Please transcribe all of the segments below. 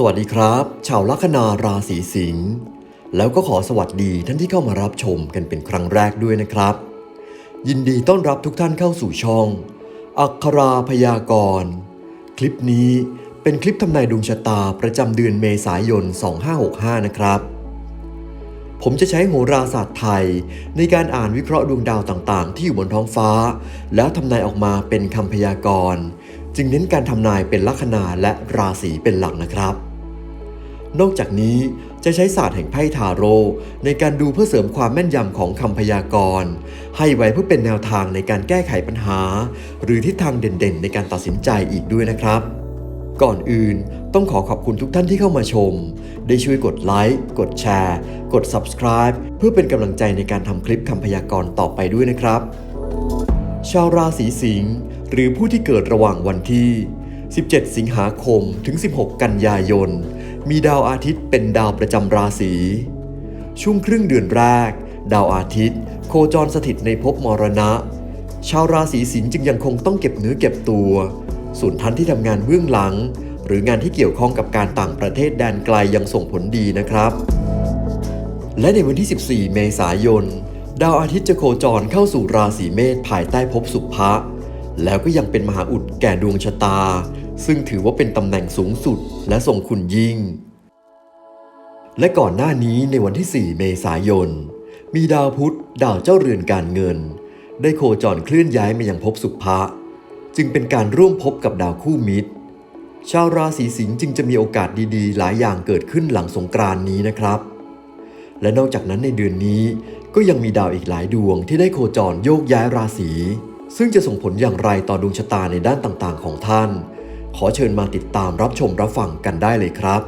สวัสดีครับ ชาวลัคนาราศีสิงห์แล้วก็ขอสวัสดีท่านที่เข้ามารับชมกันเป็นครั้งแรกด้วยนะครับ ยินดีต้อนรับทุกท่านเข้าสู่ช่อง อัคราพยากรณ์คลิปนี้เป็นคลิปทำนายดวงชะตาประจำเดือนเมษายน 2565 นะครับ ผมจะใช้โหราศาสตร์ไทย ในการอ่านวิเคราะห์ดวงดาวต่างๆ ที่อยู่บนท้องฟ้า แล้วทำนายออกมาเป็นคำพยากรณ์จึงเน้นการทำนายเป็นลัคนาและราศีเป็นหลักนะครับ นอกจากนี้จะใช้ศาสตร์แห่งไพ่ทาโร่ในการดูเพื่อเสริมความแม่นยำของคำพยากรณ์ ให้ไว้เพื่อเป็นแนวทางในการแก้ไขปัญหา หรือทิศทางเด่นๆ ในการตัดสินใจอีกด้วยนะครับ ก่อนอื่นต้องขอขอบคุณทุกท่านที่เข้ามาชม ได้ช่วยกดไลค์ กดแชร์ กด subscribe เพื่อเป็นกำลังใจในการทำคลิปคำพยากรณ์ต่อไปด้วยนะครับ ชาวราศีสิงห์หรือผู้ที่เกิดระหว่างวันที่ 17 สิงหาคม ถึง 16 กันยายน มีดาวอาทิตย์เป็นดาวประจำราศี ช่วงครึ่งเดือนแรก ดาวอาทิตย์ โคจรสถิตในภพมรณะ ชาวราศีสิงห์จึงยังคงต้องเก็บเนื้อเก็บตัว ส่วนท่านที่ทำงานเบื้องหลัง หรืองานที่เกี่ยวข้องกับการต่างประเทศแดนไกลยังส่งผลดีนะครับ และในวันที่ 14 เมษายน ดาวอาทิตย์จะโคจรเข้าสู่ราศีเมษภายใต้ภพสุภะ แล้วก็ยังเป็นมหาอุดแก่ดวงชะตา ซึ่งถือว่าเป็นตำแหน่งสูงสุดและทรงคุณยิ่ง และก่อนหน้านี้ในวันที่ 4 เมษายน มีดาวพุธดาวเจ้าเรือนการเงิน ได้โคจรเคลื่อนย้ายมายังภพสุภะจึงเป็นการร่วมพบกับดาวคู่มิตร ชาวราศีสิงห์จึงจะมีโอกาสดีๆ หลายอย่างเกิดขึ้นหลังสงกรานนี้นะครับและนอกจากนั้นในเดือนนี้ก็ยังมีดาวอีกหลายดวงที่ได้โคจรโยกย้ายราศี ซึ่งจะส่งผลอย่างไรต่อดวงชะตาในด้านต่างๆ ของท่าน ขอเชิญมาติดตามรับชมรับฟังกันได้เลยครับ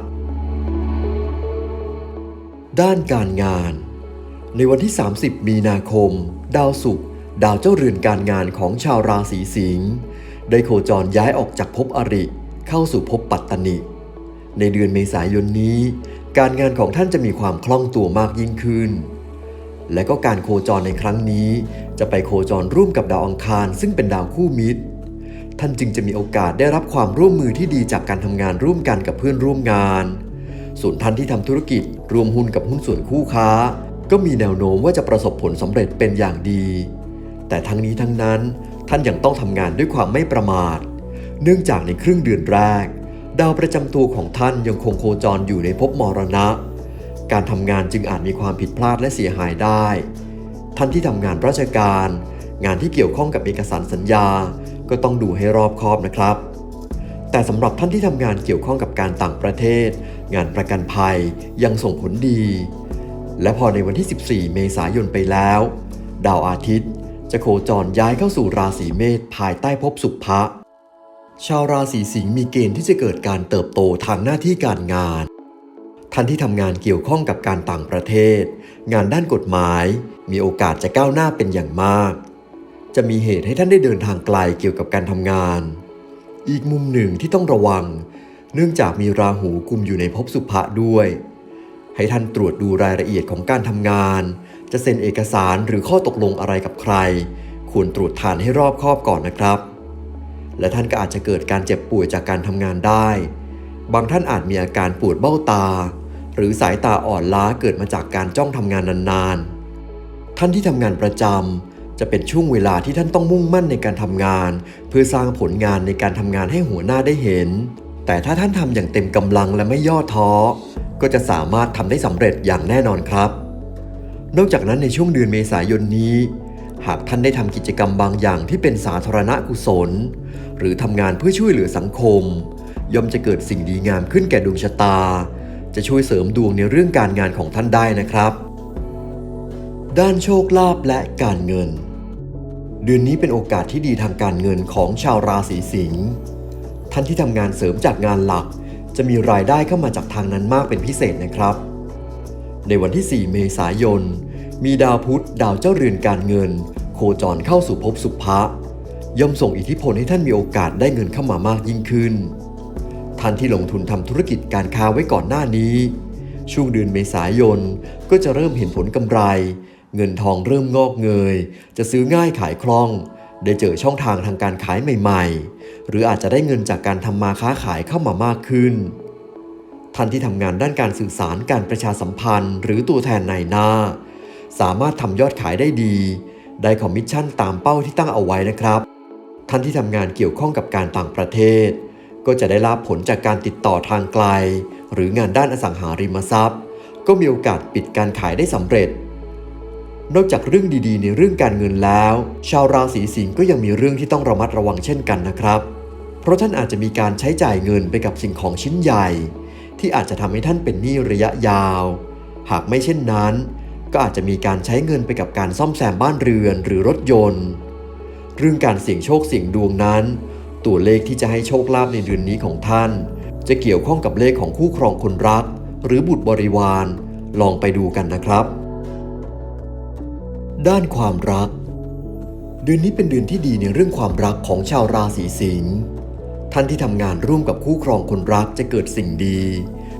ด้านการงาน ในวันที่ 30 มีนาคม ดาวศุกร์ดาวเจ้าเรือนการงานของชาวราศีสิงห์ได้โคจรย้ายออกจากภพอริ เข้าสู่ภพปัตตนิในเดือนเมษายนนี้ การงานของท่านจะมีความคล่องตัวมากยิ่งขึ้น และก็การโคจรในครั้งนี้ จะไปโคจรร่วมกับดาวอังคาร ซึ่งเป็นดาวคู่มิตร ท่านจึงจะมีโอกาสได้รับความร่วมมือที่ดีจากการทำงานร่วมกันกับเพื่อนร่วมงาน ส่วนท่านที่ทำธุรกิจรวมหุ้นกับหุ้นส่วนคู่ค้า ก็มีแนวโน้มว่าจะประสบผลสำเร็จเป็นอย่างดี แต่ทั้งนี้ทั้งนั้น ท่านยังต้องทำงานด้วยความไม่ประมาท เนื่องจากในครึ่งเดือนแรก ดาวประจำตัวของท่านยังคงโคจรอยู่ในภพมรณะ การทำงานจึงอาจมีความผิดพลาดและเสียหายได้ ท่านที่ทำงานราชการ งานที่เกี่ยวข้องกับเอกสารสัญญา ก็ต้องดูให้รอบคอบนะครับ แต่สำหรับท่านที่ทำงานเกี่ยวข้องกับการต่างประเทศ งานประกันภัยยังส่งผลดี และพอในวันที่ 14 เมษายนไปแล้ว ดาวอาทิตย์ จะโคจรย้ายเข้าสู่ราศีเมษภายใต้ภพสุภะชาวราศีสิงห์มีเกณฑ์ที่จะเกิดการเติบโตทางหน้าที่การงาน ท่านที่ทำงานเกี่ยวข้องกับการต่างประเทศ งานด้านกฎหมาย มีโอกาสจะก้าวหน้าเป็นอย่างมาก จะมีเหตุให้ท่านได้เดินทางไกลเกี่ยวกับการทำงาน อีกมุมหนึ่งที่ต้องระวัง เนื่องจากมีราหูกุมอยู่ในภพสุภะด้วย ให้ท่านตรวจดูรายละเอียดของการทำงาน จะเซ็นเอกสารหรือข้อตกลงอะไรกับใคร ควรตรวจทานให้รอบคอบก่อนนะครับ และท่านก็อาจจะเกิดการเจ็บป่วยจากการทำงานได้ บางท่านอาจมีอาการปวดเบ้าตา หรือสายตาอ่อนล้าเกิดมาจากการจ้องทำงานนานๆ ท่านที่ทำงานประจำจะเป็นช่วงเวลาที่ท่านต้องมุ่งมั่นในการทำงาน เพื่อสร้างผลงานในการทำงานให้หัวหน้าได้เห็น แต่ถ้าท่านทำอย่างเต็มกำลังและไม่ย่อท้อ ก็จะสามารถทำได้สำเร็จอย่างแน่นอนครับ นอกจากนั้นในช่วงเดือนเมษายนนี้ หากท่านได้ทำกิจกรรมบางอย่างที่เป็นสาธารณกุศล หรือทำงานเพื่อช่วยเหลือสังคมย่อมจะเกิดสิ่งดีงามขึ้นแก่ดวงชะตา จะช่วยเสริมดวงในเรื่องการงานของท่านได้นะครับ ด้านโชคลาภและการเงิน เดือนนี้เป็นโอกาสที่ดีทางการเงินของชาวราศีสิงห์ท่านที่ทำงานเสริมจากงานหลัก จะมีรายได้เข้ามาจากทางนั้นมากเป็นพิเศษนะครับ ในวันที่ 4 เมษายน มีดาวพุธดาวเจ้าเรือนการเงิน โคจรเข้าสู่ภพสุภะย่อมส่งอิทธิพลให้ท่านมีโอกาสได้เงินเข้ามามากยิ่งขึ้น ท่านที่ลงทุนทำธุรกิจการค้าไว้ก่อนหน้านี้ ช่วงเดือนเมษายนก็จะเริ่มเห็นผลกำไร เงินทองเริ่มงอกเงย จะซื้อง่ายขายคล่อง ได้เจอช่องทางทางการขายใหม่ ๆ หรืออาจจะได้เงินจากการทำมาค้าขายเข้ามามากขึ้น ท่านที่ทำงานด้านการสื่อสารการประชาสัมพันธ์ หรือตัวแทนนายหน้า สามารถทำยอดขายได้ดี ได้คอมมิชชั่นตามเป้าที่ตั้งเอาไว้นะครับ ท่านที่ทำงานเกี่ยวข้องกับการต่างประเทศ ก็จะได้รับผลจากการติดต่อทางไกล หรืองานด้านอสังหาริมทรัพย์ ก็มีโอกาสปิดการขายได้สำเร็จ นอกจากเรื่องดีๆ ในเรื่องการเงินแล้ว ชาวราศีสิงห์ก็ยังมีเรื่องที่ต้องระมัดระวังเช่นกันนะครับ เพราะท่านอาจจะมีการใช้จ่ายเงินไปกับสิ่งของชิ้นใหญ่ ที่อาจจะทำให้ท่านเป็นหนี้ระยะยาว หากไม่เช่นนั้น ก็อาจจะมีการใช้เงินไปกับการซ่อมแซมบ้านเรือนหรือรถยนต์ เรื่องการเสี่ยงโชคเสี่ยงดวงนั้น ตัวเลขที่จะให้โชคลาภในเดือนนี้ของท่าน จะเกี่ยวข้องกับเลขของคู่ครองคนรัก หรือบุตรบริวาร ลองไปดูกันนะครับ ด้านความรัก เดือนนี้เป็นเดือนที่ดีในเรื่องความรักของชาวราศีสิงห์ท่านที่ทำงานร่วมกับคู่ครองคนรักจะเกิดสิ่งดี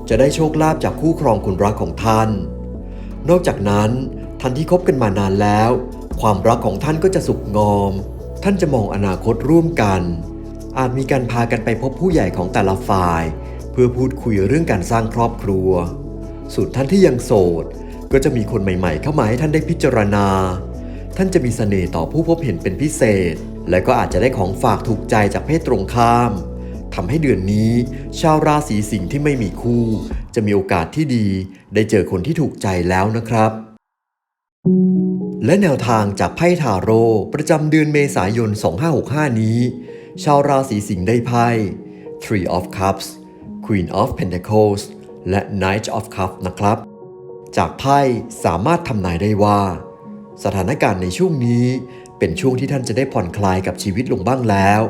จะได้โชคลาภจากคู่ครองคนรักของท่าน นอกจากนั้นท่านที่คบกันมานานแล้ว ความรักของท่านก็จะสุขงอม ท่านจะมองอนาคตร่วมกัน อาจมีการพากันไปพบผู้ใหญ่ของแต่ละฝ่าย เพื่อพูดคุยเรื่องการสร้างครอบครัว ส่วนท่านที่ยังโสด ก็จะมีคนใหม่ๆ เข้ามาให้ท่านได้พิจารณา ท่านจะมีเสน่ห์ต่อผู้พบเห็นเป็นพิเศษ และก็อาจจะได้ของฝากถูกใจจากเพศตรงข้ามทำให้เดือนนี้ ชาวราศีสิงห์ที่ไม่มีคู่ จะมีโอกาสที่ดี ได้เจอคนที่ถูกใจแล้วนะครับ และแนวทางจากไพ่ทาโร่ประจำเดือนเมษายน 2565 นี้ ชาวราศีสิงห์ได้ไพ่ Three of Cups Queen of Pentacles และ Knight of Cups นะครับ จากไพ่สามารถทำนายได้ว่า สถานการณ์ในช่วงนี้เป็นช่วงที่ท่านจะได้ผ่อนคลายกับชีวิตลงบ้างแล้ว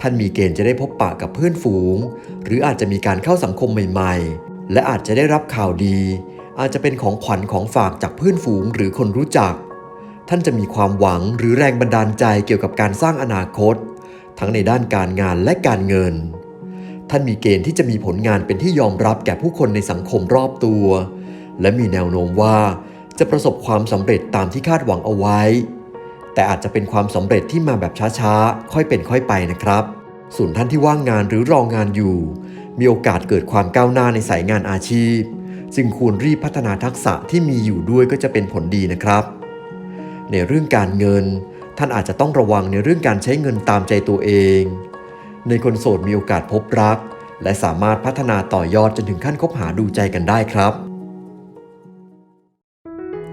ท่านมีเกณฑ์จะได้พบปะกับเพื่อนฝูง หรืออาจจะมีการเข้าสังคมใหม่ๆ และอาจจะได้รับข่าวดี อาจจะเป็นของขวัญของฝากจากเพื่อนฝูงหรือคนรู้จัก ท่านจะมีความหวังหรือแรงบันดาลใจเกี่ยวกับการสร้างอนาคต ทั้งในด้านการงานและการเงิน ท่านมีเกณฑ์ที่จะมีผลงานเป็นที่ยอมรับแก่ผู้คนในสังคมรอบตัว และมีแนวโน้มว่าจะประสบความสำเร็จตามที่คาดหวังเอาไว้ แต่อาจจะเป็นความสำเร็จที่มาแบบช้าๆ ค่อยเป็นค่อยไปนะครับ ส่วนท่านที่ว่างงานหรือรองงานอยู่ มีโอกาสเกิดความก้าวหน้าในสายงานอาชีพ จึงควรรีบพัฒนาทักษะที่มีอยู่ด้วยก็จะเป็นผลดีนะครับ ในเรื่องการเงิน ท่านอาจจะต้องระวังในเรื่องการใช้เงินตามใจตัวเอง ในคนโสดมีโอกาสพบรัก และสามารถพัฒนาต่อยอดจนถึงขั้นคบหาดูใจกันได้ครับ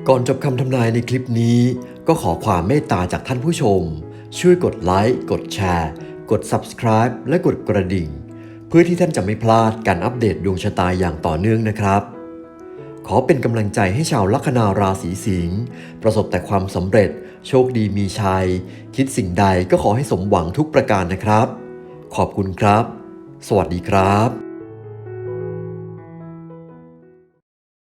ก่อนจบคำทำนายในคลิปนี้ ก็ขอความเมตตาจากท่านผู้ชม ช่วยกดไลค์กดแชร์ กด Subscribe และกดกระดิ่ง เพื่อที่ท่านจะไม่พลาดการอัปเดตดวงชะตาอย่างต่อเนื่องนะครับขอเป็นกำลังใจให้ชาวลัคนาราศีสิงห์ประสบแต่ความสำเร็จ โชคดีมีชัย คิดสิ่งใดก็ขอให้สมหวังทุกประการนะครับ ขอบคุณครับ สวัสดีครับ